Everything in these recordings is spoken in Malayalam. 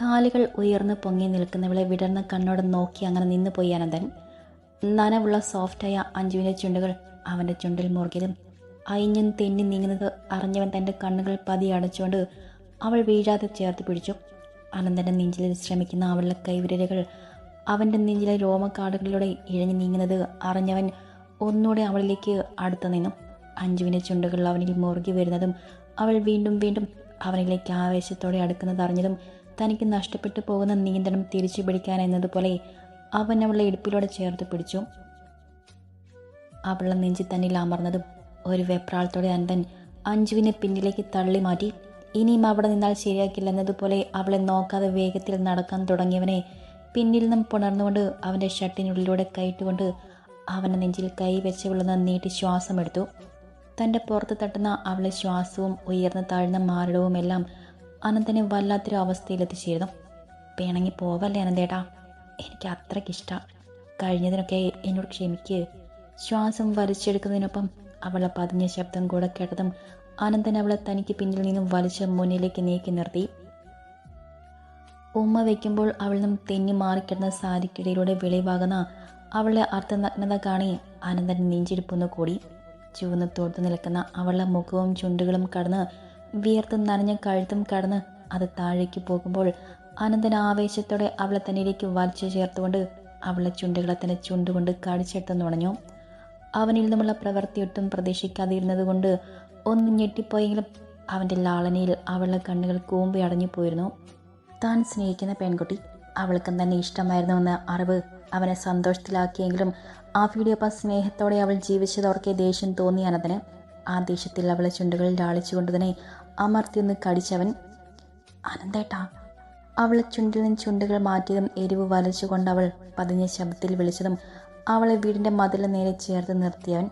കാലുകൾ ഉയർന്ന് പൊങ്ങി നിൽക്കുന്നവളെ വിടർന്ന കണ്ണോടെ നോക്കി അങ്ങനെ നിന്ന് പോയി അനന്തൻ. നനവുള്ള സോഫ്റ്റായ അഞ്ജുവിന്റെ ചുണ്ടുകൾ അവന്റെ ചുണ്ടിൽ മുറുകിയതും അയിഞ്ഞും തെന്നി നീങ്ങുന്നത് അറിഞ്ഞവൻ തന്റെ കണ്ണുകൾ പതി അടച്ചുകൊണ്ട് അവൾ വീഴാതെ ചേർത്ത് പിടിച്ചു. അനന്തന്റെ നെഞ്ചിൽ ശ്രമിക്കുന്ന അവളുടെ കൈവിരലുകൾ അവന്റെ നെഞ്ചിലെ രോമക്കാടുകളിലൂടെ ഇഴഞ്ഞു നീങ്ങുന്നത് അറിഞ്ഞവൻ ഒന്നുകൂടെ അവളിലേക്ക് അടുത്തു നിന്നു. അഞ്ജുവിന്റെ ചുണ്ടുകൾ അവനിൽ മുറുകി വരുന്നതും അവൾ വീണ്ടും വീണ്ടും അവനിലേക്ക് ആവേശത്തോടെ അടുക്കുന്നത് അറിഞ്ഞതും തനിക്ക് നഷ്ടപ്പെട്ടു പോകുന്ന നിയന്ത്രണം തിരിച്ചു പിടിക്കാൻ എന്നതുപോലെ അവൻ അവളെ ഇടുപ്പിലൂടെ ചേർത്ത് പിടിച്ചു. അവളെ നെഞ്ചി തന്നിൽ അമർന്നതും ഒരു വെപ്രാളത്തോടെ അന്തൻ അഞ്ജുവിനെ പിന്നിലേക്ക് തള്ളി മാറ്റി ഇനിയും അവിടെ നിന്നാൽ ശരിയാക്കില്ലെന്നതുപോലെ അവളെ നോക്കാതെ വേഗത്തിൽ നടക്കാൻ തുടങ്ങിയവനെ പിന്നിൽ നിന്നും പുണർന്നുകൊണ്ട് അവന്റെ ഷർട്ടിനുള്ളിലൂടെ കയറ്റുകൊണ്ട് അവന്റെ നെഞ്ചിൽ കൈ വെച്ച് വിളുന്ന നീട്ടി ശ്വാസമെടുത്തു. തന്റെ പുറത്ത് തട്ടുന്ന അവളെ ശ്വാസവും ഉയർന്ന താഴ്ന്ന മാരടവും എല്ലാം അനന്തനെ വല്ലാത്തൊരു അവസ്ഥയിലെത്തിച്ചേരുന്നു. പിണങ്ങി പോവല്ലേ അനന്തേട്ടാ? എനിക്ക് അത്രയ്ക്കിഷ്ട. കഴിഞ്ഞതിനൊക്കെ എന്നോട് ക്ഷമിക്ക്. ശ്വാസം വലിച്ചെടുക്കുന്നതിനൊപ്പം അവളെ പതിഞ്ഞ ശബ്ദം കൂടെ കേട്ടതും അനന്തൻ അവളെ തനിക്ക് പിന്നിൽ നിന്നും വലിച്ച മുന്നിലേക്ക് നീക്കി നിർത്തി. ഉമ്മ വയ്ക്കുമ്പോൾ അവൾ നിന്നും തെന്നി മാറിക്കിടന്ന സാരിക്കിടയിലൂടെ വിളിവാകുന്ന അവളുടെ അർത്ഥനഗ്നത കാണി അനന്തൻ നെഞ്ചിരിപ്പൊന്നു കൂടി. ചുവന്ന് തോർത്ത് നിൽക്കുന്ന അവളുടെ മുഖവും ചുണ്ടുകളും കടന്ന് വിയർത്തും നനഞ്ഞ കഴുത്തും കടന്ന് അത് താഴേക്ക് പോകുമ്പോൾ അനന്തൻ ആവേശത്തോടെ അവളെ തന്നിലേക്ക് വലിച്ചു ചേർത്തുകൊണ്ട് അവളെ ചുണ്ടുകളെ തന്നെ ചുണ്ടുകൊണ്ട് കടിച്ചെടുത്ത് നുണഞ്ഞു അവനിൽ നിന്നുമുള്ള പ്രവൃത്തി ഒട്ടും പ്രതീക്ഷിക്കാതിരുന്നത് കൊണ്ട് ഒന്ന് ഞെട്ടിപ്പോയെങ്കിലും അവന്റെ ലാളനയിൽ അവളുടെ കണ്ണുകൾ കൂമ്പി അടഞ്ഞു പോയിരുന്നു. താൻ സ്നേഹിക്കുന്ന പെൺകുട്ടി അവൾക്കും തന്നെ ഇഷ്ടമായിരുന്നുവെന്ന അറിവ് അവനെ സന്തോഷത്തിലാക്കിയെങ്കിലും ആ വീഡിയോപ്പ സ്നേഹത്തോടെ അവൾ ജീവിച്ചതോർക്കെ ദേഷ്യം തോന്നി ആ ദേഷ്യത്തിൽ അവളെ ചുണ്ടുകളിൽ ലാളിച്ചുകൊണ്ട് തന്നെ അമർത്തിയൊന്ന് കടിച്ചവൻ അനന്തേട്ടാ അവളെ ചുണ്ടിൽ നിന്ന് ചുണ്ടുകൾ മാറ്റിയതും എരിവ് വലിച്ചുകൊണ്ട് അവൾ പതിഞ്ഞ ശബ്ദത്തിൽ വിളിച്ചതും അവളെ വീടിന്റെ മതിലിന് നേരെ ചേർത്ത് നിർത്തിയവൻ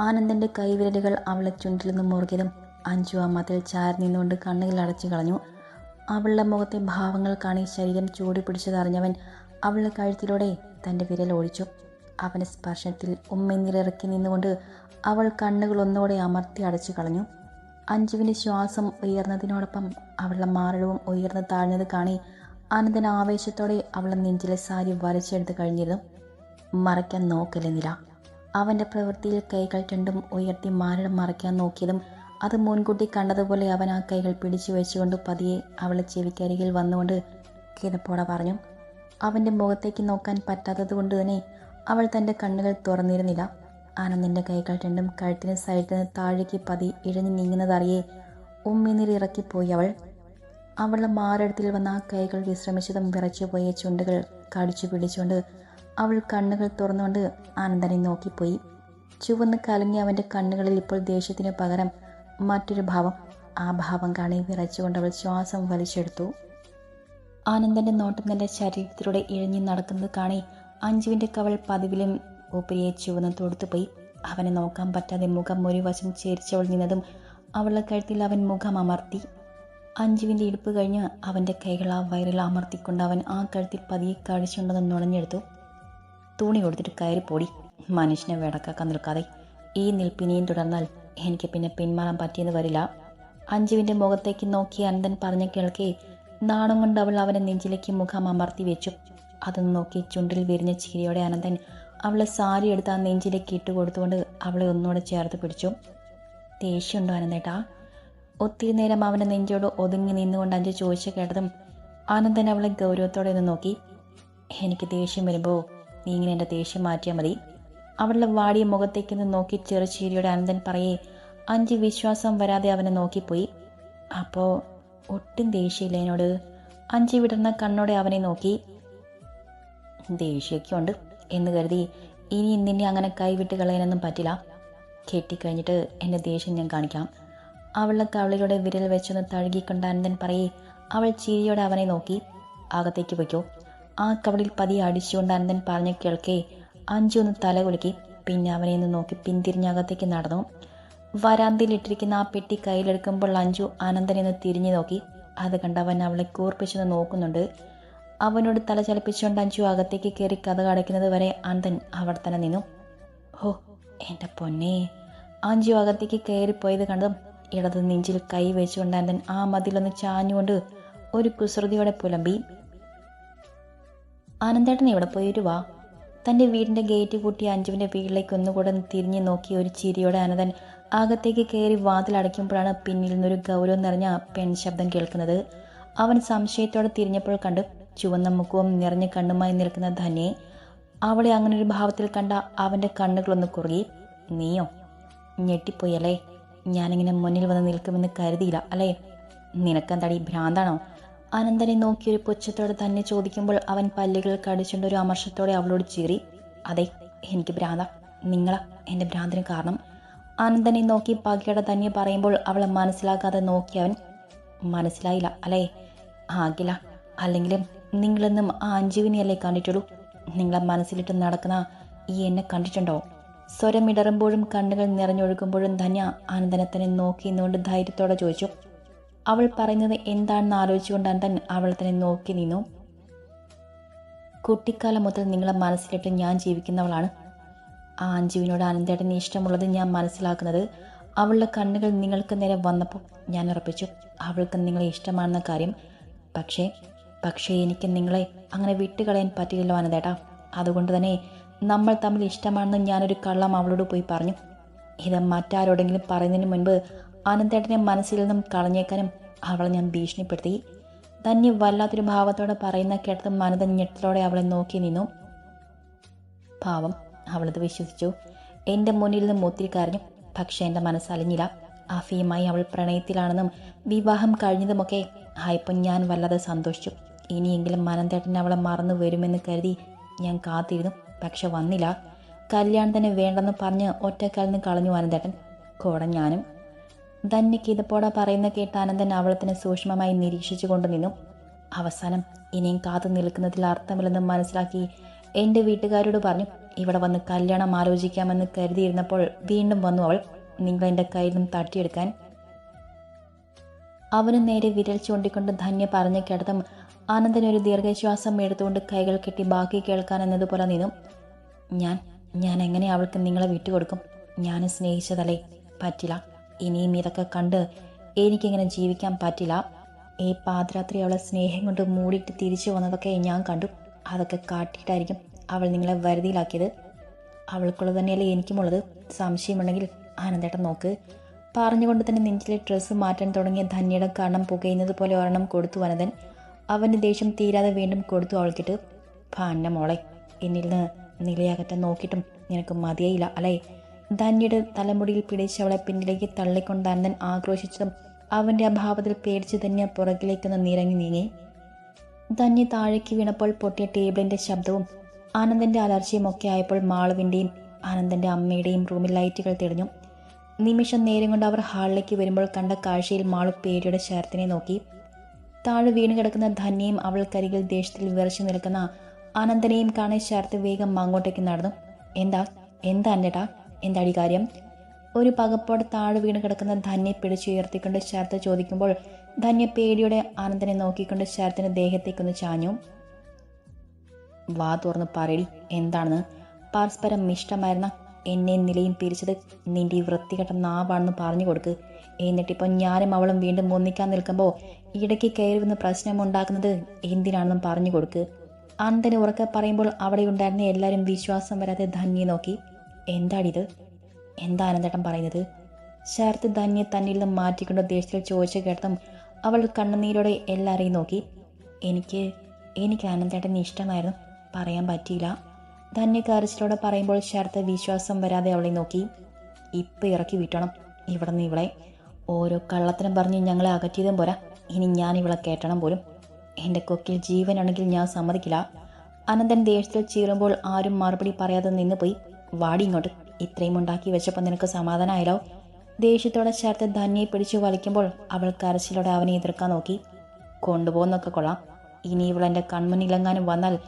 ആനന്ദന്റെ കൈവിരലുകൾ അവളെ ചുണ്ടിൽ നിന്ന് മുറുകിയതും അഞ്ചു ആ മതിൽ ചാരി നിന്നുകൊണ്ട് കണ്ണുകൾ അടച്ചു കളഞ്ഞു. അവളുടെ മുഖത്തെ ഭാവങ്ങൾ കാണി ശരീരം ചൂടി പിടിച്ചതറിഞ്ഞവൻ അവളുടെ കഴുത്തിലൂടെ തന്റെ വിരൽ ഓടിച്ചു അവന്റെ സ്പർശനത്തിൽ ഉമ്മെന്നിലിറക്കി നിന്നുകൊണ്ട് അവൾ കണ്ണുകൾ ഒന്നുകൂടെ അമർത്തി അടച്ചു കളഞ്ഞു. അഞ്ജുവിന്റെ ശ്വാസം ഉയർന്നതിനോടൊപ്പം അവളുടെ മാറിടവും ഉയർന്ന് താഴ്ന്നത് കാണി അനന്തൻ ആവേശത്തോടെ അവളുടെ നെഞ്ചിലെ സാരി വരച്ചെടുത്ത് കഴിഞ്ഞിരുന്നു. മറയ്ക്കാൻ നോക്കലെന്നില്ല. നില അവന്റെ പ്രവൃത്തിയിൽ കൈകൾ രണ്ടും ഉയർത്തി മാറിടം മറയ്ക്കാൻ നോക്കിയതും അത് മുൻകൂട്ടി കണ്ടതുപോലെ അവൻ ആ കൈകൾ പിടിച്ചു വെച്ചുകൊണ്ട് പതിയെ അവളെ ചെവിക്കരികിൽ വന്നുകൊണ്ട് കിതപ്പോടെ പറഞ്ഞു. അവന്റെ മുഖത്തേക്ക് നോക്കാൻ പറ്റാത്തത് കൊണ്ട് തന്നെ അവൾ തന്റെ കണ്ണുകൾ തുറന്നിരുന്നില്ല. ആനന്ദിന്റെ കൈകൾ രണ്ടും കഴുത്തിന് സൈഡിൽ നിന്ന് താഴേക്ക് പതി ഇഴഞ്ഞു നീങ്ങുന്നതറിയെ. ഉമ്മിനിൽ ഇറക്കിപ്പോയി അവൾ. അവളുടെ മാറടുത്തിൽ വന്ന ആ കൈകൾ വിശ്രമിച്ചതും വിറച്ചുപോയ ചുണ്ടുകൾ കടിച്ചു പിടിച്ചുകൊണ്ട് അവൾ കണ്ണുകൾ തുറന്നുകൊണ്ട് ആനന്ദനെ നോക്കിപ്പോയി. ചുവന്ന് കലങ്ങി അവന്റെ കണ്ണുകളിൽ ഇപ്പോൾ ദേഷ്യത്തിന് പകരം മറ്റൊരു ഭാവം. ആ ഭാവം കാണി വിറച്ചുകൊണ്ട് അവൾ ശ്വാസം വലിച്ചെടുത്തു. ആനന്ദന്റെ നോട്ടം തന്റെ ശരീരത്തിലൂടെ ഇഴഞ്ഞു നടക്കുന്നത് കാണി അഞ്ജുവിന്റെ കവൾ പതിവിലും ഊപ്പരിയെ ചുവന്ന് തൊടുത്തുപോയി അവനെ നോക്കാൻ പറ്റാതെ മുഖം ഒരു വശം ചേരിച്ചവൾ നിന്നതും അവളുടെ കഴുത്തിൽ അവൻ മുഖം അമർത്തി. അഞ്ജുവിന്റെ ഇടുപ്പ് കഴിഞ്ഞ് അവന്റെ കൈകൾ ആ വയറിൽ അമർത്തിക്കൊണ്ട് അവൻ ആ കഴുത്തിൽ പതിയെ കഴിച്ചുകൊണ്ടെന്ന് നുണഞ്ഞെടുത്തു തുണി കൊടുത്തിട്ട് കയറി പോടി. മനുഷ്യനെ വിടക്കാക്കാൻ നിൽക്കാതെ. ഈ നിൽപ്പിനെയും തുടർന്നാൽ എനിക്ക് പിന്നെ പിന്മാറാൻ പറ്റിയെന്ന് വരില്ല. അഞ്ജുവിന്റെ മുഖത്തേക്ക് നോക്കി അനന്തൻ പറഞ്ഞ കേൾക്കെ നാണം കൊണ്ട് അവൾ അവനെ നെഞ്ചിലേക്ക് മുഖം അമർത്തി വെച്ചു. അതൊന്ന് നോക്കി ചുണ്ടിൽ വിരിഞ്ഞ ചിരിയോടെ അനന്തൻ അവളെ സാരി എടുത്ത് ആ നെഞ്ചിലേക്ക് ഇട്ട് കൊടുത്തുകൊണ്ട് അവളെ ഒന്നുകൂടെ ചേർത്ത് പിടിച്ചു. ദേഷ്യമുണ്ടോ അനന്തേട്ടാ? ഒത്തിരി നേരം അവന്റെ നെഞ്ചോട് ഒതുങ്ങി നിന്നുകൊണ്ട് അഞ്ച് ചോദിച്ചു കേട്ടതും ആനന്ദൻ അവളെ ഗൗരവത്തോടെ ഒന്ന് നോക്കി. എനിക്ക് ദേഷ്യം വരുമ്പോൾ നീ ഇങ്ങനെ എന്റെ ദേഷ്യം മാറ്റിയാൽ മതി. അവളുടെ വാടിയ മുഖത്തേക്ക് നിന്ന് നോക്കി ചെറുചീരിയുടെ അനന്തൻ പറയെ അഞ്ച് വിശ്വാസം വരാതെ അവനെ നോക്കിപ്പോയി. അപ്പോൾ ഒട്ടും ദേഷ്യമില്ല എന്നോട്. അഞ്ച് വിടർന്ന കണ്ണോടെ അവനെ നോക്കി. ദേഷ്യമൊക്കെ ഉണ്ട്. എന്ന് കരുതി ഇനി നിന്നെ അങ്ങനെ കൈവിട്ട് കളയാനൊന്നും പറ്റില്ല. കെട്ടിക്കഴിഞ്ഞിട്ട് എന്റെ ദേഷ്യം ഞാൻ കാണിക്കാം. അവളുടെ കവളിലൂടെ വിരൽ വെച്ചൊന്ന് തഴുകിക്കൊണ്ട് അനന്തൻ പറയേ അവൾ ചിരിയോടെ അവനെ നോക്കി. അകത്തേക്ക് വയ്ക്കോ ആ കവളിൽ പതിയെ അടിച്ചുകൊണ്ട് അനന്തൻ പറഞ്ഞു കേൾക്കേ അഞ്ചു ഒന്ന് തല കുലുക്കി. പിന്നെ അവനെ ഒന്ന് നോക്കി പിന്തിരിഞ്ഞ് അകത്തേക്ക് നടന്നു. വരാന്തിയിൽ ഇട്ടിരിക്കുന്ന ആ പെട്ടി കയ്യിലെടുക്കുമ്പോൾ അഞ്ചു അനന്തനെ ഒന്ന് തിരിഞ്ഞു നോക്കി. അത് കണ്ട് അവൻ അവളെ കൂർപ്പിച്ചൊന്ന് നോക്കുന്നുണ്ട്. അവനോട് തല ചലിപ്പിച്ചുകൊണ്ട് അഞ്ചു അകത്തേക്ക് കയറി കഥ അടയ്ക്കുന്നത് വരെ അന്തൻ അവിടെ തന്നെ നിന്നു. ഹോ എന്റെ പൊന്നെ. അഞ്ചു അകത്തേക്ക് കയറിപ്പോയത് കണ്ടതും ഇടത് നെഞ്ചിൽ കൈ വെച്ചുകൊണ്ട് അന്തൻ ആ മതിലൊന്ന് ചാഞ്ഞുകൊണ്ട് ഒരു കുസൃതിയോടെ പുലമ്പി. ആനന്ദേട്ടൻ ഇവിടെ പോയി ഒരു വാ. തന്റെ വീടിന്റെ ഗേറ്റ് കൂട്ടി അഞ്ജുവിന്റെ വീട്ടിലേക്ക് ഒന്നുകൂടെ തിരിഞ്ഞു നോക്കി ഒരു ചിരിയോടെ അനന്തൻ അകത്തേക്ക് കയറി വാതിലടയ്ക്കുമ്പോഴാണ് പിന്നിൽ നിന്നൊരു ഗൗരവം നിറഞ്ഞ പെൺ ശബ്ദം കേൾക്കുന്നത്. അവൻ സംശയത്തോടെ തിരിഞ്ഞപ്പോൾ കണ്ട് ചുവന്ന മുഖവും നിറഞ്ഞ കണ്ണുമായി നിൽക്കുന്ന ധന്യെ അവളെ അങ്ങനെ ഒരു ഭാവത്തിൽ കണ്ട അവന്റെ കണ്ണുകളൊന്ന് കുറുകി നീയോ ഞെട്ടിപ്പോയല്ലേ? ഞാനിങ്ങനെ മുന്നിൽ വന്ന് നിൽക്കുമെന്ന് കരുതിയില്ല അല്ലേ? നിനക്കെന്താടി ഭ്രാന്താണോ? അനന്തനെ നോക്കിയൊരു പുച്ഛത്തോടെ തന്നെ ചോദിക്കുമ്പോൾ അവൻ പല്ലുകൾ കടിച്ചുകൊണ്ട് ഒരു അമർഷത്തോടെ അവളോട് ചീറി അതെ എനിക്ക് ഭ്രാന്ത. നിങ്ങളാ എന്റെ ഭ്രാന്തിന് കാരണം. അനന്തനെ നോക്കി പകയുടെ തന്നെ പറയുമ്പോൾ അവളെ മനസ്സിലാക്കാതെ നോക്കി അവൻ മനസ്സിലായില്ല അല്ലേ? ആകില്ല. അല്ലെങ്കിലും നിങ്ങളെന്നും ആ അഞ്ജുവിനെയല്ലേ കണ്ടിട്ടുള്ളൂ? നിങ്ങളെ മനസ്സിലിട്ട് നടക്കുന്ന ഈ എന്നെ കണ്ടിട്ടുണ്ടോ? സ്വരമിടറുമ്പോഴും കണ്ണുകൾ നിറഞ്ഞൊഴുകുമ്പോഴും ധന്യ ആനന്ദനെ തന്നെ നോക്കി നിന്നുകൊണ്ട് ധൈര്യത്തോടെ ചോദിച്ചു. അവൾ പറയുന്നത് എന്താണെന്ന് ആലോചിച്ചുകൊണ്ട് അനന്തൻ അവൾ തന്നെ നോക്കി നിന്നു. കുട്ടിക്കാലം മുതൽ നിങ്ങളെ മനസ്സിലിട്ട് ഞാൻ ജീവിക്കുന്നവളാണ്. ആ അഞ്ജുവിനോട് അനന്തേട്ടന് ഇഷ്ടമുള്ളത് ഞാൻ മനസ്സിലാക്കുന്നത്. അവളുടെ കണ്ണുകൾ നിങ്ങൾക്ക് നേരെ വന്നപ്പോൾ ഞാൻ ഉറപ്പിച്ചു. അവൾക്ക് നിങ്ങളെ ഇഷ്ടമാണെന്ന കാര്യം. പക്ഷേ പക്ഷേ എനിക്ക് നിങ്ങളെ അങ്ങനെ വിട്ടുകളയാൻ പറ്റില്ലല്ലോ അനന്തേട്ടാ. അതുകൊണ്ട് തന്നെ നമ്മൾ തമ്മിൽ ഇഷ്ടമാണെന്ന് ഞാനൊരു കള്ളം അവളോട് പോയി പറഞ്ഞു. ഇത് മറ്റാരോടെങ്കിലും പറയുന്നതിന് മുൻപ് അനന്തേട്ടനെ മനസ്സിൽ നിന്നും കളഞ്ഞേക്കാനും അവളെ ഞാൻ ഭീഷണിപ്പെടുത്തി. തന്നെ വല്ലാത്തൊരു ഭാവത്തോടെ പറയുന്ന കേട്ടത് മനത ഞെട്ടലോടെ അവളെ നോക്കി നിന്നു. പാവം അവളത് വിശ്വസിച്ചു. എന്റെ മുന്നിൽ നിന്നും ഒത്തിരി കരഞ്ഞു. പക്ഷെ എന്റെ മനസ്സലിഞ്ഞില്ല അഫിയുമായി അവൾ പ്രണയത്തിലാണെന്നും വിവാഹം കഴിഞ്ഞതുമൊക്കെ ആയപ്പോൾ ഞാൻ വല്ലാതെ സന്തോഷിച്ചു. ഇനിയെങ്കിലും മനന്തേട്ടൻ അവളെ മറന്നു വരുമെന്ന് കരുതി ഞാൻ കാത്തിരുന്നു. പക്ഷെ വന്നില്ല. കല്യാണം തന്നെ വേണ്ടെന്ന് പറഞ്ഞ് ഒറ്റക്കാലിന് കളഞ്ഞു അനന്തേട്ടൻ കൂടെ ഞാനും. ധന്യക്ക് ഇതപ്പോടെ പറയുന്ന കേട്ട അനന്തൻ അവളെ തന്നെ സൂക്ഷ്മമായി നിരീക്ഷിച്ചു കൊണ്ട് നിന്നു. അവസാനം ഇനിയും കാത്തു നിൽക്കുന്നതിൽ അർത്ഥമില്ലെന്ന് മനസ്സിലാക്കി എന്റെ വീട്ടുകാരോട് പറഞ്ഞു. ഇവിടെ വന്ന് കല്യാണം ആലോചിക്കാമെന്ന് കരുതിയിരുന്നപ്പോൾ വീണ്ടും വന്നു അവൾ. നിങ്ങൾ എന്റെ കയ്യിൽ നിന്നും തട്ടിയെടുക്കാൻ. അവന് നേരെ വിരൽ ചൂണ്ടിക്കൊണ്ട് ധന്യ പറഞ്ഞു കിടത്തും ആനന്ദൻ ഒരു ദീർഘശ്വാസം എടുത്തുകൊണ്ട് കൈകൾ കെട്ടി ബാക്കി കേൾക്കാൻ എന്നതുപോലെ നിന്നും. ഞാൻ ഞാൻ എങ്ങനെ അവൾക്ക് നിങ്ങളെ വിട്ടുകൊടുക്കും? ഞാൻ സ്നേഹിച്ചതല്ലേ? പറ്റില്ല. ഇനിയും ഇതൊക്കെ കണ്ട് എനിക്കിങ്ങനെ ജീവിക്കാൻ പറ്റില്ല. ഈ പാതിരാത്രി അവളെ സ്നേഹം കൊണ്ട് മൂടിയിട്ട് തിരിച്ചു വന്നതൊക്കെ ഞാൻ കണ്ടു. അതൊക്കെ കാട്ടിയിട്ടായിരിക്കും അവൾ നിങ്ങളെ വരുതിയിലാക്കിയത്. അവൾക്കുള്ളത് തന്നെയല്ലേ എനിക്കുമുള്ളത്. സംശയമുണ്ടെങ്കിൽ ആനന്ദേട്ടൻ നോക്ക്. പറഞ്ഞുകൊണ്ട് തന്നെ നെഞ്ചിലെ ഡ്രസ്സ് മാറ്റാൻ തുടങ്ങിയ ധന്യയുടെ കണ്ണം പുകയുന്നത് പോലെ ഒരെണ്ണം കൊടുത്തു അനന്തൻ അവന്റെ ദേഷ്യം തീരാതെ വീണ്ടും കൊടുത്തു അവൾക്കിട്ട് ഭാന്ന മോളെ എന്നിൽ നിന്ന് നിലയകറ്റാൻ നോക്കിയിട്ടും നിനക്ക് മതിയായില്ല അല്ലേ? ധന്യയുടെ തലമുടിയിൽ പിടിച്ച് അവളെ പിന്നിലേക്ക് തള്ളിക്കൊണ്ട് അന്നൻ ആക്രോശിച്ചതും അവന്റെ അഭാവത്തിൽ പേടിച്ച് തന്നെ പുറകിലേക്കൊന്ന് നിരങ്ങി നീങ്ങി. ധന്യ താഴേക്ക് വീണപ്പോൾ പൊട്ടിയ ടേബിളിന്റെ ശബ്ദവും ആനന്ദന്റെ അലർച്ചയും ഒക്കെ ആയപ്പോൾ മാളുവിന്റെയും ആനന്ദന്റെ അമ്മയുടെയും റൂമിൽ ലൈറ്റുകൾ തെളിഞ്ഞു. നിമിഷം നേരം കൊണ്ട് അവർ ഹാളിലേക്ക് വരുമ്പോൾ കണ്ട കാഴ്ചയിൽ മാളു പേടിയുടെ ശരത്തിനെ നോക്കി. താഴെ വീണ് കിടക്കുന്ന ധന്യയും അവൾക്കരികിൽ ദേഷ്യത്തിൽ വിറച്ചു നിൽക്കുന്ന അനന്തനെയും കാണാൻ ശരത്ത് വേഗം അങ്ങോട്ടേക്ക് നടന്നു. എന്താ? എന്താ അന്നേട്ടാ? എന്താടി കാര്യം? ഒരു പകപ്പോടെ താഴെ വീണ് കിടക്കുന്ന ധന്യെ പിടിച്ചുയർത്തിക്കൊണ്ട് ശരത്ത് ചോദിക്കുമ്പോൾ ധന്യ പേടിയുടെ ആനന്ദനെ നോക്കിക്കൊണ്ട് ശരത്തിന് ദേഹത്തേക്കൊന്ന് ചാഞ്ഞു. വാ തുറന്ന് പറയടി എന്താണെന്ന്? പരസ്പരം ഇഷ്ടമായിരുന്ന എന്നെ നിലയും പിരിച്ചത് നിന്റെ വൃത്തികെട്ട നാവാണെന്ന് പറഞ്ഞു കൊടുക്ക്. എന്നിട്ടിപ്പോൾ ഞാനും അവളും വീണ്ടും ഒന്നിക്കാൻ നിൽക്കുമ്പോൾ ഇടയ്ക്ക് കയറി വന്ന് പ്രശ്നമുണ്ടാക്കുന്നത് എന്തിനാണെന്നും പറഞ്ഞു കൊടുക്ക്. അന്തന് ഉറക്കെ പറയുമ്പോൾ അവിടെ ഉണ്ടായിരുന്ന എല്ലാവരും വിശ്വാസം വരാതെ ധന്യെ നോക്കി. എന്താടിത് എന്താ ആനന്ദേട്ടൻ പറയുന്നത്? ശരത്ത് ധന്യെ തന്നിൽ നിന്ന് മാറ്റിക്കൊണ്ട് ദേഷ്യത്തിൽ ചോദിച്ചു കേട്ടതും അവൾ കണ്ണുനീരോടെ എല്ലാവരെയും നോക്കി. എനിക്ക് എനിക്ക് ആനന്ദേട്ടനെ ഇഷ്ടമായിരുന്നു. പറയാൻ പറ്റിയില്ല. ധന്യ കരച്ചിലോടെ പറയുമ്പോൾ ശരത്ത് വിശ്വാസം വരാതെ അവളെ നോക്കി. ഇപ്പം ഇറക്കി വിട്ടണം. ഇവിടെ നിന്ന് ഇവളെ. ഓരോ കള്ളത്തിനും പറഞ്ഞ് ഞങ്ങളെ അകറ്റിയതും പോരാ. ഇനി ഞാൻ ഇവളെ കേട്ടണം പോലും. എന്റെ കൊക്കിൽ ജീവനാണെങ്കിൽ ഞാൻ സമ്മതിക്കില്ല. അനന്തൻ ദേഷ്യത്തിൽ ചീറുമ്പോൾ ആരും മറുപടി പറയാതെ നിന്ന് പോയി വാടി ഇങ്ങോട്ട്. ഇത്രയും ഉണ്ടാക്കി വെച്ചപ്പോൾ നിനക്ക് സമാധാനമായല്ലോ ദേഷ്യത്തോടെ ചേർത്ത് ധന്യയെ പിടിച്ചു വലിക്കുമ്പോൾ അവൾ കരച്ചിലോടെ അവനെ എതിർക്കാൻ നോക്കി. കൊണ്ടുപോകുന്നൊക്കെ കൊള്ളാം. ഇനി ഇവൾ എന്റെ കൺമുന്നിലെങ്ങാനും വന്നാൽ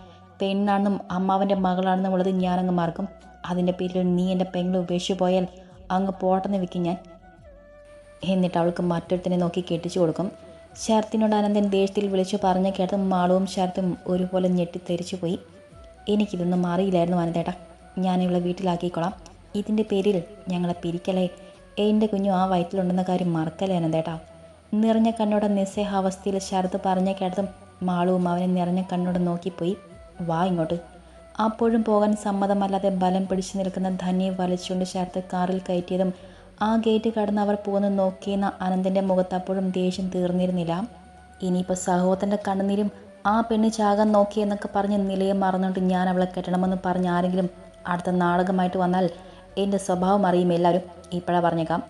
പെണ്ണാണെന്നും അമ്മാവന്റെ മകളാണെന്നും ഉള്ളത് ഞാനങ്ങ് മറക്കും. അതിന്റെ പേരിൽ നീ എന്റെ പെങ്ങൾ ഉപേക്ഷിച്ചു പോയാൽ അങ്ങ് പോട്ടെന്ന് വെക്കും ഞാൻ. എന്നിട്ട് അവൾക്ക് മറ്റൊരുത്തിനെ നോക്കി കെട്ടിച്ചു കൊടുക്കും. ശരത്തിനോട് അനന്തൻ ദേഷ്യത്തിൽ വിളിച്ചു പറഞ്ഞ കേട്ടും മാളവും ശരത്തും ഒരുപോലെ ഞെട്ടിത്തെരിച്ചു പോയി. എനിക്കിതൊന്നും അറിയില്ലായിരുന്നു അനന്തേട്ട. ഞാൻ ഇവളെ വീട്ടിലാക്കിക്കോളാം. ഇതിന്റെ പേരിൽ ഞങ്ങളെ പിരിക്കലേ. എന്റെ കുഞ്ഞു ആ വയറ്റിലുണ്ടെന്ന കാര്യം മറക്കലേ അനന്തേട്ടാ. നിറഞ്ഞ കണ്ണോടെ നിസ്സേഹാവസ്ഥയിൽ ശരത് പറഞ്ഞ കേട്ടതും മാളവും അവനെ നിറഞ്ഞ കണ്ണോടെ നോക്കിപ്പോയി. വാ ഇങ്ങോട്ട്. അപ്പോഴും പോകാൻ സമ്മതമല്ലാതെ ബലം പിടിച്ചു നിൽക്കുന്ന ധന്യെ വലിച്ചുകൊണ്ട് ശരത്ത് കാറിൽ കയറ്റിയതും ആ ഗേറ്റ് കടന്ന് അവർ പോകുന്ന നോക്കിയെന്ന അനന്തന്റെ മുഖത്ത് അപ്പോഴും ദേഷ്യം തീർന്നിരുന്നില്ല. ഇനിയിപ്പോൾ സഹോദരന്റെ കണ്ണുനീരും ആ പെണ്ണ് ചാകാൻ നോക്കി എന്നൊക്കെ പറഞ്ഞ് നിലയെ മറന്നുകൊണ്ട് ഞാൻ അവളെ കെട്ടണമെന്ന് പറഞ്ഞ് ആരെങ്കിലും അടുത്ത നാടകമായിട്ട് വന്നാൽ എന്റെ സ്വഭാവം അറിയും എല്ലാവരും ഇപ്പോഴാണ് പറഞ്ഞേക്കാം.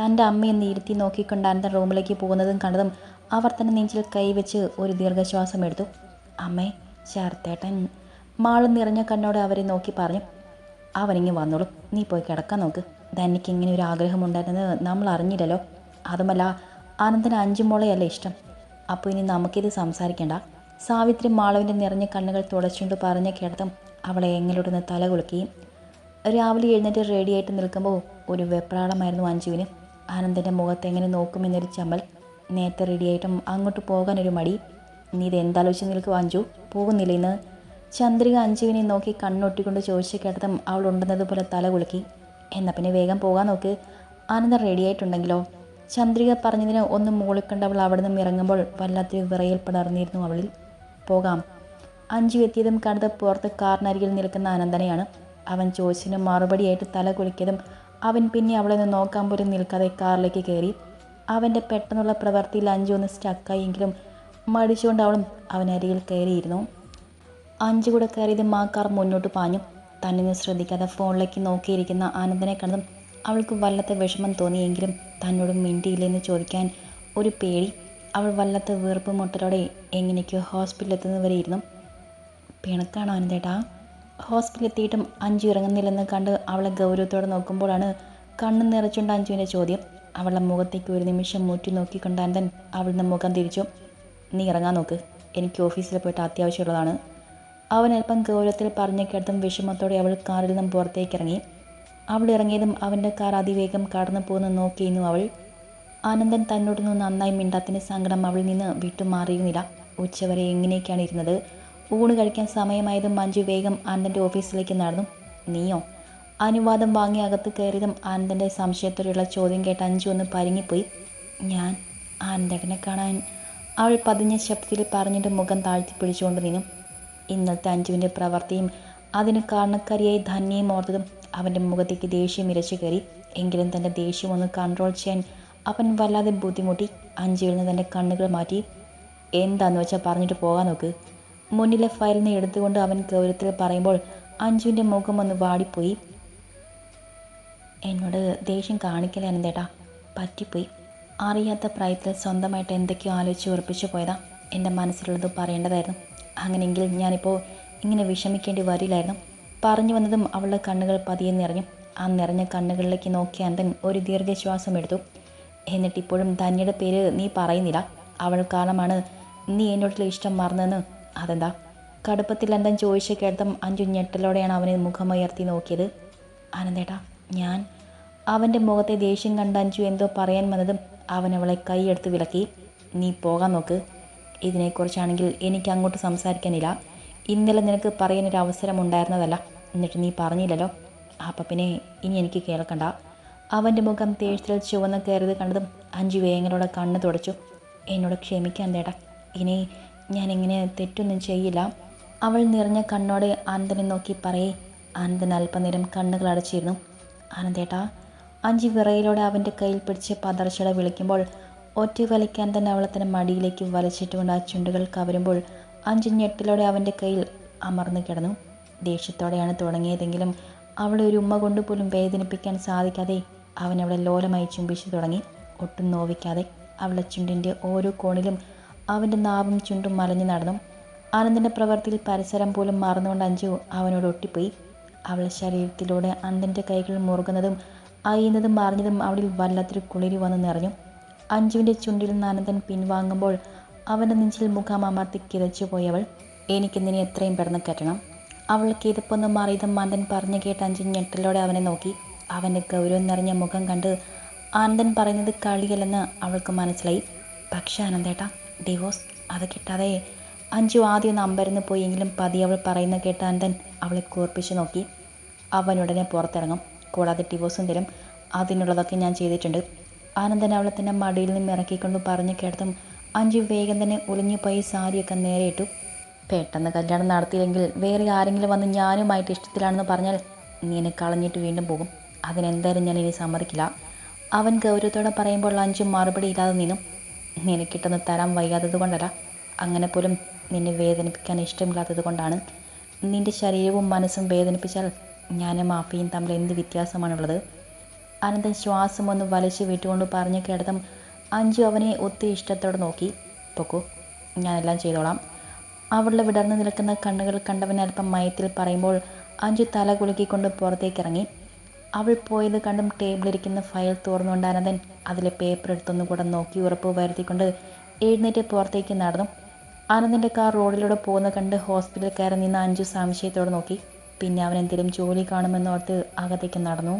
തന്റെ അമ്മയെ ഇരുത്തി നോക്കിക്കൊണ്ട് അനന്തൻ റൂമിലേക്ക് പോകുന്നതും കണ്ടതും അവർ തന്നെ നെഞ്ചിൽ കൈവച്ച് ഒരു ദീർഘശ്വാസം എടുത്തു. അമ്മേ ശരത്തേട്ടൻ. മാൾ നിറഞ്ഞ കണ്ണോടെ അവരെ നോക്കി പറഞ്ഞു. അവനിങ്ങി വന്നോളും. നീ പോയി കിടക്കാൻ നോക്ക്. ധന്യക്ക് ഇങ്ങനെ ഒരു ആഗ്രഹം ഉണ്ടായിരുന്നത് നമ്മൾ അറിഞ്ഞില്ലല്ലോ. അതുമല്ല ആനന്ദന് അഞ്ചു മോളെയല്ലേ ഇഷ്ടം? അപ്പോൾ ഇനി നമുക്കിത് സംസാരിക്കേണ്ട. സാവിത്രി മാളവിന്റെ നിറഞ്ഞ കണ്ണുകൾ തുടച്ചുകൊണ്ട് പറഞ്ഞ കേട്ടതും അവളെ എങ്ങനെയുണ്ടെന്ന് തല കുലുക്കി രാവിലെ എഴുന്നേറ്റ് റെഡിയായിട്ട് നിൽക്കുമ്പോൾ ഒരു വെപ്രാളമായിരുന്നു അഞ്ജുവിന്. ആനന്ദന്റെ മുഖത്ത് എങ്ങനെ നോക്കുമെന്നൊരു ചമ്മൽ. നേരത്തെ റെഡിയായിട്ടും അങ്ങോട്ട് പോകാനൊരു മടി. നീ ഇത് എന്താലോചിച്ച് നിൽക്കും അഞ്ജു. പോകുന്നില്ല ഇന്ന്? ചന്ദ്രിക അഞ്ജുവിനെ നോക്കി കണ്ണൊട്ടിക്കൊണ്ട് ചോദിച്ചു കേട്ടതും അവൾ ഉണ്ടെന്നതുപോലെ തല കുലുക്കി എന്നാൽ പിന്നെ വേഗം പോകാൻ നോക്ക്. ആനന്ദ റെഡി ആയിട്ടുണ്ടെങ്കിലോ? ചന്ദ്രിക പറഞ്ഞതിന് ഒന്ന് മുകളിൽ അവൾ അവിടെ നിന്നും ഇറങ്ങുമ്പോൾ വല്ലാത്തൊരു വിറയിൽ പടർന്നിരുന്നു അവളിൽ. പോകാം. അഞ്ചു എത്തിയതും കണ്ടത് പുറത്ത് കാറിനരികിൽ നിൽക്കുന്ന അനന്തനെയാണ് അവൻ ചോദിച്ചതിന് മറുപടിയായിട്ട് തല കുലിക്കതും അവൻ പിന്നെ അവളെ ഒന്ന് നോക്കാൻ പോലും നിൽക്കാതെ കാറിലേക്ക് കയറി. അവന്റെ പെട്ടെന്നുള്ള പ്രവൃത്തിയിൽ അഞ്ചു ഒന്ന് സ്റ്റക്കായെങ്കിലും മടിച്ചുകൊണ്ട് അവളും അവനരികിൽ കയറിയിരുന്നു. അഞ്ചു കൂടെ കയറിയതും ആ കാർ മുന്നോട്ട് പാഞ്ഞു. തന്നെ ശ്രദ്ധിക്കാതെ ഫോണിലേക്ക് നോക്കിയിരിക്കുന്ന ആനന്ദനെ കണ്ടതും അവൾക്ക് വല്ലാത്ത വിഷമം തോന്നിയെങ്കിലും തന്നോട് മിണ്ടിയില്ലെന്ന് ചോദിക്കാൻ ഒരു പേടി. അവൾ വല്ലാത്ത വീർപ്പ് മുട്ടലോടെ എങ്ങനെയൊക്കെയോ ഹോസ്പിറ്റലിൽ എത്തുന്നവരെ ഇരുന്നു പിണക്കാണോ ആനന്ദേട്ടാ? ഹോസ്പിറ്റലിൽ എത്തിയിട്ടും അഞ്ചു ഇറങ്ങുന്നില്ലെന്ന് കണ്ട് അവളെ ഗൗരവത്തോടെ നോക്കുമ്പോഴാണ് കണ്ണു നിറച്ചുകൊണ്ട് അഞ്ജുവിന്റെ ചോദ്യം. അവളുടെ മുഖത്തേക്ക് ഒരു നിമിഷം മുറ്റി നോക്കിക്കൊണ്ട് അനന്തൻ അവളുടെ മുഖം തിരിച്ചു. നീ ഇറങ്ങാൻ നോക്ക്. എനിക്ക് ഓഫീസിൽ പോയിട്ട് അത്യാവശ്യമുള്ളതാണ്. അവൻ അല്പം ഗൗരവത്തിൽ പറഞ്ഞു കേട്ടതും വിഷമത്തോടെ അവൾ കാറിൽ നിന്നും പുറത്തേക്ക് ഇറങ്ങി അവൾ ഇറങ്ങിയതും അവന്റെ കാർ അതിവേഗം കടന്നു പോകുന്ന നോക്കിയിരുന്നു അവൾ. ആനന്ദൻ തന്നോട് നിന്ന് നന്നായി മിണ്ടാത്തിന്റെ സങ്കടം അവളിൽ നിന്ന് വിട്ടുമാറിയിരുന്നില്ല. ഉച്ചവരെ എങ്ങനെയൊക്കെയാണ് ഇരുന്നത്? ഊണ് കഴിക്കാൻ സമയമായതും മഞ്ജു വേഗം ആനന്ദന്റെ ഓഫീസിലേക്ക് നടന്നു. നീയോ? അനുവാദം വാങ്ങി അകത്ത് കയറിയതും ആനന്ദന്റെ സംശയത്തോടെയുള്ള ചോദ്യം കേട്ട് അഞ്ചു ഒന്ന് പരിങ്ങിപ്പോയി. ഞാൻ ആനന്ദനെ കാണാൻ അവൾ പതിഞ്ഞ ശബ്ദത്തിൽ പറഞ്ഞിട്ട് മുഖം താഴ്ത്തി പിടിച്ചുകൊണ്ട് നിന്നു. ഇന്നത്തെ അഞ്ജുവിന്റെ പ്രവൃത്തിയും അതിന് കാരണക്കാരിയായി ധന്യയും ഓർത്തതും അവന്റെ മുഖത്തേക്ക് ദേഷ്യം ഇരച്ചു കയറി. എങ്കിലും തന്റെ ദേഷ്യം ഒന്ന് കൺട്രോൾ ചെയ്യാൻ അവൻ വല്ലാതെ ബുദ്ധിമുട്ടി. അഞ്ജുവിൽ നിന്ന് തന്റെ കണ്ണുകൾ മാറ്റി. എന്താന്ന് വെച്ചാൽ പറഞ്ഞിട്ട് പോകാൻ നോക്ക്. മുന്നിലെ ഫയലിനെ എടുത്തുകൊണ്ട് അവൻ ഗൗരവത്തിൽ പറയുമ്പോൾ അഞ്ജുവിന്റെ മുഖം ഒന്ന് വാടിപ്പോയി. എന്നോട് ദേഷ്യം കാണിക്കില്ല അനന്തേട്ടാ? പറ്റിപ്പോയി. അറിയാത്ത പ്രായത്തിൽ സ്വന്തമായിട്ട് എന്തൊക്കെയോ ആലോചിച്ച് ഉറപ്പിച്ചു പോയതാ. എന്റെ മനസ്സിലുള്ളത് പറയേണ്ടതായിരുന്നു. അങ്ങനെയെങ്കിൽ ഞാനിപ്പോൾ ഇങ്ങനെ വിഷമിക്കേണ്ടി വരില്ലായിരുന്നു. പറഞ്ഞു വന്നതും അവളുടെ കണ്ണുകൾ പതിയെ നിറഞ്ഞു. ആ നിറഞ്ഞ കണ്ണുകളിലേക്ക് നോക്കി അന്തൻ ഒരു ദീർഘശ്വാസം എടുത്തു. എന്നിട്ടിപ്പോഴും ധന്യയുടെ പേര് നീ പറയുന്നില്ല. അവൾ കാരണമാണ് നീ എന്നോടുള്ള ഇഷ്ടം മറന്നതെന്ന്. അതെന്താ? കടുപ്പത്തിൽ അന്തൻ ചോദിച്ച കേട്ടം അഞ്ചു ഞെട്ടലോടെയാണ് അവനെ മുഖമുയർത്തി നോക്കിയത്. ആനന്ദേട്ടാ ഞാൻ അവന്റെ മുഖത്തെ ദേഷ്യം കണ്ട അഞ്ചു എന്തോ പറയാൻ വന്നതും അവൻ അവളെ കൈയെടുത്ത് വിളക്കി നീ പോകാൻ നോക്ക്. ഇതിനെക്കുറിച്ചാണെങ്കിൽ എനിക്ക് അങ്ങോട്ട് സംസാരിക്കാനില്ല. ഇന്നലെ നിനക്ക് പറയാനൊരു അവസരം ഉണ്ടായിരുന്നതല്ല എന്നിട്ട് നീ പറഞ്ഞില്ലല്ലോ. അപ്പം പിന്നെ ഇനി എനിക്ക് കേൾക്കണ്ട. അവന്റെ മുഖം തേഴ്ത്തിൽ ചുവന്ന് കയറിയത് കണ്ടതും അഞ്ചു വേങ്ങലോടെ കണ്ണ് തുടച്ചു. എന്നോട് ക്ഷമിക്കാൻ തേടാ. ഇനി ഞാൻ ഇങ്ങനെ തെറ്റൊന്നും ചെയ്യില്ല. അവൾ നിറഞ്ഞ കണ്ണോടെ ആനന്ദനെ നോക്കി പറയേ ആനന്ദൻ അല്പനേരം കണ്ണുകൾ അടച്ചിരുന്നു. ആനന്ദേട്ടാ അഞ്ചു വിറയിലൂടെ അവന്റെ കയ്യിൽ പിടിച്ച് പതർച്ചട വിളിക്കുമ്പോൾ ഒറ്റ വലിക്കാൻ തന്നെ അവളെ തന്നെ മടിയിലേക്ക് വലിച്ചിട്ടുകൊണ്ട് ആ ചുണ്ടുകൾ കവരുമ്പോൾ അഞ്ചു ഞെട്ടിലോടെ അവന്റെ കയ്യിൽ അമർന്നു കിടന്നു. ദേഷ്യത്തോടെയാണ് തുടങ്ങിയതെങ്കിലും അവളെ ഒരു ഉമ്മ കൊണ്ടുപോലും വേദനിപ്പിക്കാൻ സാധിക്കാതെ അവൻ അവളെ ലോലമായി ചുംബിച്ചു തുടങ്ങി. ഒട്ടും നോവിക്കാതെ അവളെ ചുണ്ടിന്റെ ഓരോ കോണിലും അവന്റെ നാവും ചുണ്ടും മലഞ്ഞു നടന്നു. ആനന്ദിന്റെ പ്രവൃത്തിയിൽ പരിസരം പോലും മറന്നുകൊണ്ട് അഞ്ചു അവനോട് ഒട്ടിപ്പോയി. അവളെ ശരീരത്തിലൂടെ അന്തന്റെ കൈകൾ മുറുകുന്നതും അയ്യുന്നതും മറിഞ്ഞതും അവളിൽ വല്ലാത്തൊരു കുളിരി വന്ന് നിറഞ്ഞു. അഞ്ജുവിന്റെ ചുണ്ടിൽ നിന്ന് അനന്തൻ പിൻവാങ്ങുമ്പോൾ അവന്റെ നെഞ്ചിൽ മുഖം അമർത്തി കിതച്ചു പോയവൾ എനിക്കെന്തിനെ എത്രയും പെട്ടെന്ന് കെട്ടണം. അവൾ കിതപ്പൊന്ന് മാറിയതും മന്ദൻ പറഞ്ഞു കേട്ട് അഞ്ചു ഞെട്ടലോടെ അവനെ നോക്കി. അവന്റെ ഗൗരവം നിറഞ്ഞ മുഖം കണ്ട് ആനന്ദൻ പറയുന്നത് കളിയല്ലെന്ന് അവൾക്ക് മനസ്സിലായി. പക്ഷേ ആനന്ദേട്ടാ ഡിവോഴ്സ് അത് കിട്ടാതെ അഞ്ചു ആദ്യം ഒന്ന് അമ്പരന്ന് പോയെങ്കിലും പതി അവൾ പറയുന്ന കേട്ട ആനന്ദൻ അവളെ കൂർപ്പിച്ച് നോക്കി. അവൻ ഉടനെ പുറത്തിറങ്ങും. കൂടാതെ ഡിവോഴ്സും തരും. അതിനുള്ളതൊക്കെ ഞാൻ ചെയ്തിട്ടുണ്ട്. ആനന്ദൻ അവളെ തന്നെ മടിയിൽ നിന്ന് ഇറക്കിക്കൊണ്ട് പറഞ്ഞു കേട്ടതും അഞ്ചു വേഗം തന്നെ ഒളിഞ്ഞു പോയി സാരിയൊക്കെ നേരെയിട്ടു. പെട്ടെന്ന് കല്യാണം നടത്തിയില്ലെങ്കിൽ വേറെ ആരെങ്കിലും വന്ന് ഞാനുമായിട്ട് ഇഷ്ടത്തിലാണെന്ന് പറഞ്ഞാൽ നീ എന്നെ കളഞ്ഞിട്ട് വീണ്ടും പോകും. അതിനെന്തായാലും ഞാൻ ഇനി സമ്മതിക്കില്ല അവൻ ഗൗരവത്തോടെ പറയുമ്പോൾ അഞ്ചു മറുപടി ഇല്ലാതെ നിന്നും. നിനക്കിട്ടൊന്ന് തരാൻ വയ്യാത്തത് കൊണ്ടല്ല. അങ്ങനെ പോലും നിന്നെ വേദനിപ്പിക്കാൻ ഇഷ്ടമില്ലാത്തത് കൊണ്ടാണ്. നിന്റെ ശരീരവും മനസ്സും വേദനിപ്പിച്ചാൽ ഞാനും മാഫിയും തമ്മിൽ എന്ത് വ്യത്യാസമാണുള്ളത്? അനന്തൻ ശ്വാസം ഒന്ന് വലിച്ചു വിട്ടുകൊണ്ട് പറഞ്ഞു കിടത്തും അഞ്ചു അവനെ ഒത്തിരി ഇഷ്ടത്തോടെ നോക്കി. പൊക്കോ ഞാനെല്ലാം ചെയ്തോളാം. അവളുടെ വിടർന്നു നിൽക്കുന്ന കണ്ണുകൾ കണ്ടവൻ അല്പം മയത്തിൽ പറയുമ്പോൾ അഞ്ചു തല കുലുക്കിക്കൊണ്ട് പുറത്തേക്ക് ഇറങ്ങി അവൾ പോയത് കണ്ടും ടേബിളിരിക്കുന്ന ഫയൽ തുറന്നുകൊണ്ട് അനന്തൻ അതിലെ പേപ്പർ എടുത്തൊന്നും കൂടെ നോക്കി ഉറപ്പ് വരുത്തിക്കൊണ്ട് എഴുന്നേറ്റ് പുറത്തേക്ക് നടന്നു. ആനന്ദിന്റെ കാർ റോഡിലൂടെ പോകുന്ന കണ്ട് ഹോസ്പിറ്റലിൽ കയറി നിന്ന് അഞ്ചു സംശയത്തോടെ നോക്കി. പിന്നെ അവൻ എന്തെങ്കിലും ജോലി കാണുമെന്നോർത്ത് അകത്തേക്ക് നടന്നു?